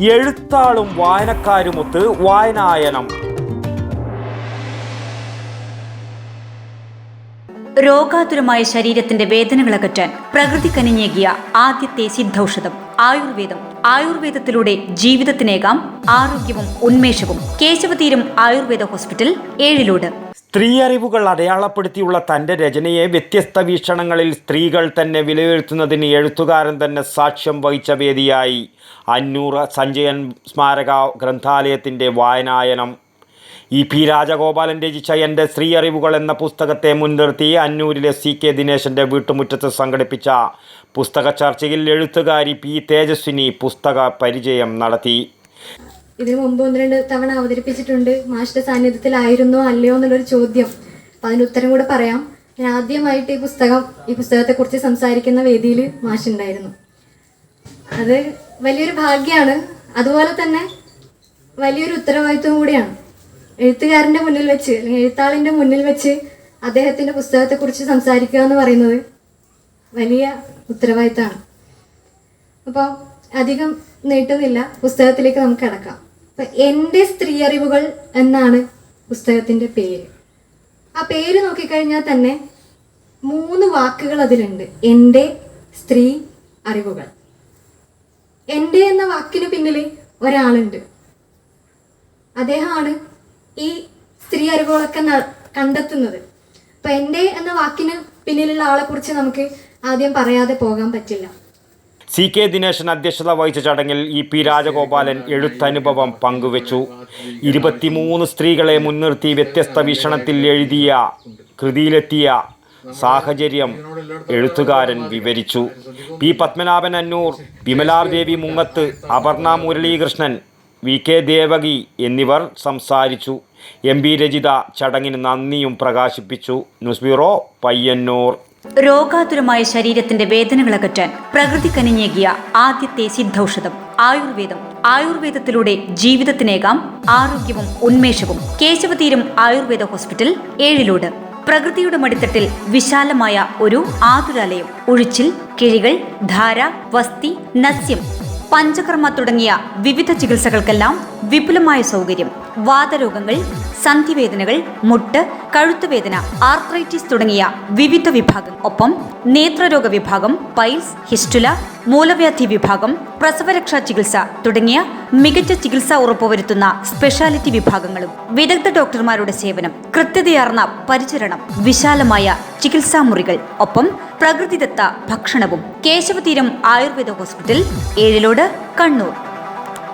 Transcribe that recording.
എഴുത്താളും വായനക്കാരുമൊത്ത് വായനായനം. രോഗാതുരമായ ശരീരത്തിന്റെ വേദനകൾ അകറ്റാൻ പ്രകൃതി കനിഞ്ഞേകിയ ആദ്യത്തെ സിദ്ധൌഷധം ആയുർവേദം. ആയുർവേദത്തിലൂടെ ജീവിതത്തിനേകാം ആരോഗ്യവും ഉന്മേഷവും. കേശവതീരം ആയുർവേദ ഹോസ്പിറ്റൽ ഏഴിലോട്. സ്ത്രീ അറിവുകൾ അടയാളപ്പെടുത്തിയുള്ള തന്റെ രചനയെ വ്യത്യസ്ത വീക്ഷണങ്ങളിൽ സ്ത്രീകൾ തന്നെ വിലയിരുത്തുന്നതിന് എഴുത്തുകാരൻ തന്നെ സാക്ഷ്യം വഹിച്ച വേദിയായി. അന്നൂർ സഞ്ജയൻ സ്മാരക ഗ്രന്ഥാലയത്തിന്റെ വായനായനം. ഇ പി രാജഗോപാലൻ രചിച്ച എന്റെ സ്ത്രീ അറിവുകൾ എന്ന പുസ്തകത്തെ മുൻനിർത്തി അന്നൂരിലെ സി കെ ദിനേശന്റെ വീട്ടുമുറ്റത്ത് സംഘടിപ്പിച്ച പുസ്തക ചർച്ചയിൽ എഴുത്തുകാരി പി തേജസ്വിനി പുസ്തക പരിചയം നടത്തി. ഇതിനു മുമ്പ് ഒന്ന് രണ്ട് തവണ അവതരിപ്പിച്ചിട്ടുണ്ട്. മാഷിന്റെ സാന്നിധ്യത്തിലായിരുന്നോ അല്ലയോ എന്നുള്ളൊരു ചോദ്യം. അപ്പം അതിന് ഉത്തരം കൂടെ പറയാം. ഞാൻ ആദ്യമായിട്ട് ഈ പുസ്തകം ഈ പുസ്തകത്തെക്കുറിച്ച് സംസാരിക്കുന്ന വേദിയിൽ മാഷുണ്ടായിരുന്നു. അത് വലിയൊരു ഭാഗ്യമാണ് അതുപോലെ തന്നെ വലിയൊരു ഉത്തരവാദിത്വം കൂടിയാണ്. എഴുത്തുകാരന്റെ മുന്നിൽ വെച്ച് അല്ലെങ്കിൽ എഴുത്താളിന്റെ മുന്നിൽ വെച്ച് അദ്ദേഹത്തിന്റെ പുസ്തകത്തെക്കുറിച്ച് സംസാരിക്കുക എന്ന് പറയുന്നത് വലിയ ഉത്തരവാദിത്തമാണ് അപ്പോൾ അധികം നീട്ടുന്നില്ല. പുസ്തകത്തിലേക്ക് നമുക്ക് കിടക്കാം. എന്റെ സ്ത്രീ അറിവുകൾ എന്നാണ് പുസ്തകത്തിന്റെ പേര്. ആ പേര് നോക്കിക്കഴിഞ്ഞാൽ തന്നെ മൂന്ന് വാക്കുകൾ അതിലുണ്ട്. എന്റെ സ്ത്രീ അറിവുകൾ. എന്റെ എന്ന വാക്കിന് പിന്നിൽ ഒരാളുണ്ട്. അദ്ദേഹമാണ് ഈ സ്ത്രീ അറിവുകളൊക്കെ കണ്ടെത്തുന്നത്. അപ്പം എന്റെ എന്ന വാക്കിന് പിന്നിലുള്ള ആളെക്കുറിച്ച് നമുക്ക് ആദ്യം പറയാതെ പോകാൻ പറ്റില്ല. സി കെ ദിനേശൻ അധ്യക്ഷത വഹിച്ച ചടങ്ങിൽ ഇ പി രാജഗോപാലൻ എഴുത്തനുഭവം പങ്കുവച്ചു. ഇരുപത്തിമൂന്ന് സ്ത്രീകളെ മുൻനിർത്തി വ്യത്യസ്ത വീക്ഷണത്തിൽ എഴുതിയ കൃതിയിലെത്തിയ സാഹചര്യം എഴുത്തുകാരൻ വിവരിച്ചു. പി പത്മനാഭൻ അന്നൂർ വിമലാർ ദേവി മുങ്ങത്ത് അപർണ മുരളീകൃഷ്ണൻ വി കെ ദേവകി എന്നിവർ സംസാരിച്ചു. എം ബി രചിത ചടങ്ങിന് നന്ദിയും പ്രകാശിപ്പിച്ചു. News bureau Payyanur. രോഗാതുരമായ ശരീരത്തിന്റെ വേദനകൾ അകറ്റാൻ പ്രകൃതി കനിഞ്ഞേകിയ ആദ്യത്തെ സിദ്ധൌഷധം ആയുർവേദം. ആയുർവേദത്തിലൂടെ ജീവിതത്തിനേകാം ആരോഗ്യവും ഉന്മേഷവും. കേശവതീരം ആയുർവേദ ഹോസ്പിറ്റൽ ഏഴിലോട്. പ്രകൃതിയുടെ മടിത്തട്ടിൽ വിശാലമായ ഒരു ആതുരാലയം. ഒഴിച്ചിൽ കിഴികൾ ധാര വസ്തി നസ്യം. പഞ്ചകർമ്മ തുടങ്ങിയ വിവിധ ചികിത്സകൾക്കെല്ലാം വിപുലമായ സൗകര്യം. വാതരോഗങ്ങൾ സന്ധിവേദനകൾ മുട്ട് കഴുത്തുവേദന ആർത്രൈറ്റിസ് തുടങ്ങിയ വിവിധ വിഭാഗം ഒപ്പം നേത്രരോഗ വിഭാഗം പൈൽസ് ഹിസ്റ്റുല മൂലവ്യാധി വിഭാഗം പ്രസവരക്ഷാ ചികിത്സ തുടങ്ങിയ മികച്ച ചികിത്സ ഉറപ്പുവരുത്തുന്ന സ്പെഷ്യാലിറ്റി വിഭാഗങ്ങളും. വിദഗ്ധ ഡോക്ടർമാരുടെ സേവനം കൃത്യതയാർന്ന പരിചരണം വിശാലമായ ചികിത്സാ മുറികൾ ഒപ്പം പ്രകൃതിദത്ത ഭക്ഷണവും. കേശവതീരം ആയുർവേദ ഹോസ്പിറ്റൽ ഏഴിലോട് കണ്ണൂർ.